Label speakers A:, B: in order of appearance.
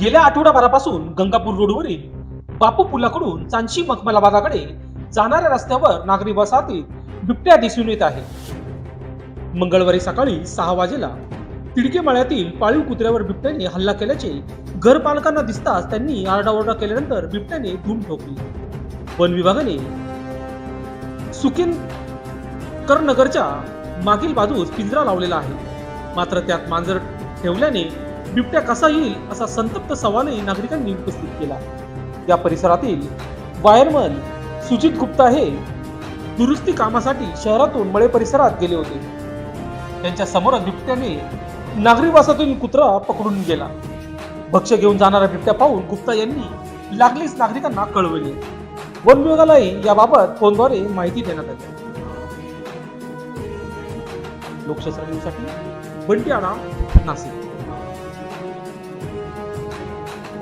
A: गेल्या आठवडाभरापासून गंगापूर रोडवरील बापू पुलाकडून चांची मखमलाबादाकडे जाणाऱ्या रस्त्यावर नागरी वसाहतीत बिबट्या दिसून येत आहे मंगळवारी सकाळी सहा वाजेला तिडके मळ्यातील पाळीव कुत्र्यावर बिबट्याने हल्ला केल्याचे घरपालकांना दिसताच त्यांनी आरडाओरडा केल्यानंतर बिबट्याने धूम ठोकली. वन विभागाने सुकिन करनगरच्या मागील बाजूस पिंजरा लावलेला आहे. मात्र त्यात मांजर ठेवल्याने बिबट्या कसा येईल असा संतप्त सवालही नागरिकांनी उपस्थित केला. या परिसरातील वायरमन सुजित गुप्ता हे दुरुस्ती कामासाठी शहरातून मळे परिसरात गेले होते. त्यांच्यासमोर बिबट्याने नागरिकवासातून कुत्रा पकडून गेला. भक्ष्य घेऊन जाणारा बिबट्या पाहून गुप्ता यांनी लागलीच नागरिकांना कळवले. वन विभागालाही याबाबत फोनद्वारे माहिती देण्यात आली. लोकशास्त्र न्यूजसाठी बंटी आणा नाशिक.